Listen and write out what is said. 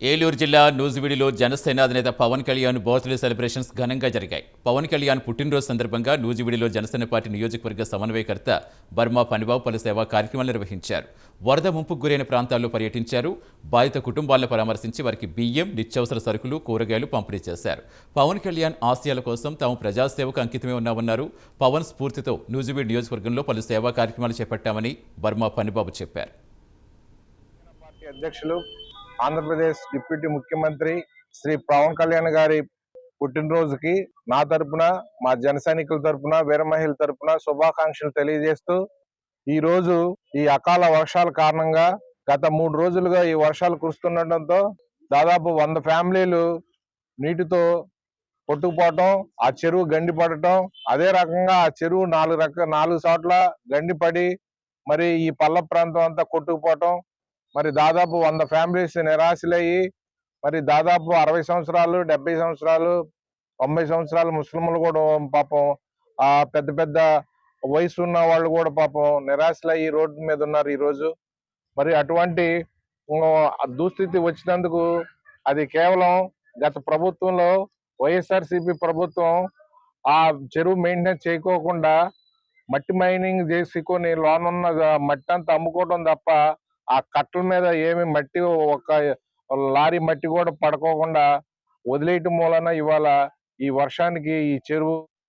ఏలూరు జిల్లా నూజివీడిలో జనసేన అధినేత Pawan Kalyan birthday celebrations ఘనంగా జరిగాయి. పవన్ కళ్యాణ్ పుట్టినరోజు సందర్భంగా నూజివీడిలో జనసేన పార్టీ నియోజకవర్గ సమన్వయకర్త బర్మా పనిబాబు పలు సేవా కార్యక్రమాలు నిర్వహించారు. వరద ముంపుకు గురైన ప్రాంతాల్లో పర్యటించారు. బాధిత కుటుంబాలను పరామర్శించి వారికి బియ్యం నిత్యావసర సరుకులు కూరగాయలు పంపిణీ చేశారు. పవన్ కళ్యాణ్ ఆశయాల కోసం తాము ప్రజాసేవకు అంకితమే ఉన్నామన్నారు. పవన్ స్ఫూర్తితో నూజివీడ్ నియోజకవర్గంలో పలు సేవా కార్యక్రమాలు చేపట్టామని బర్మా పనిబాబు చెప్పారు. అధ్యక్షులు ఆంధ్రప్రదేశ్ డిప్యూటీ ముఖ్యమంత్రి శ్రీ పవన్ కళ్యాణ్ గారి పుట్టినరోజుకి నా తరపున మా జన సైనికుల తరపున వీరమహిళ తరపున శుభాకాంక్షలు తెలియజేస్తూ ఈ రోజు ఈ అకాల వర్షాల కారణంగా గత మూడు రోజులుగా ఈ వర్షాలు కురుస్తుండటంతో దాదాపు వంద ఫ్యామిలీలు నీటితో కొట్టుకుపోవటం ఆ చెరువు గండి పడటం అదే రకంగా ఆ చెరువు నాలుగు రక నాలుగు చోట్ల గండి పడి మరి ఈ పల్ల ప్రాంతం అంతా కొట్టుకుపోవటం మరి దాదాపు వంద ఫ్యామిలీస్ నిరాశలయ్యి మరి దాదాపు అరవై సంవత్సరాలు డెబ్బై సంవత్సరాలు తొంభై సంవత్సరాలు ముస్లింలు కూడా పాపం ఆ పెద్ద పెద్ద వయసు ఉన్న వాళ్ళు కూడా పాపం నిరాశలయ్యి రోడ్డు మీద ఉన్నారు ఈరోజు. మరి అటువంటి దుస్థితి వచ్చినందుకు అది కేవలం గత ప్రభుత్వంలో వైఎస్ఆర్సీపీ ప్రభుత్వం ఆ చెరువు మెయింటెనెన్స్ చేయకోకుండా మట్టి మైనింగ్ చేసుకొని లోనున్న మట్టి అంతా అమ్ముకోవడం తప్ప ఆ కట్టల మీద ఏమి మట్టి ఒక లారీ మట్టి కూడా పడుకోకుండా వదిలేయటం మూలన ఇవాళ ఈ వర్షానికి ఈ చెరువు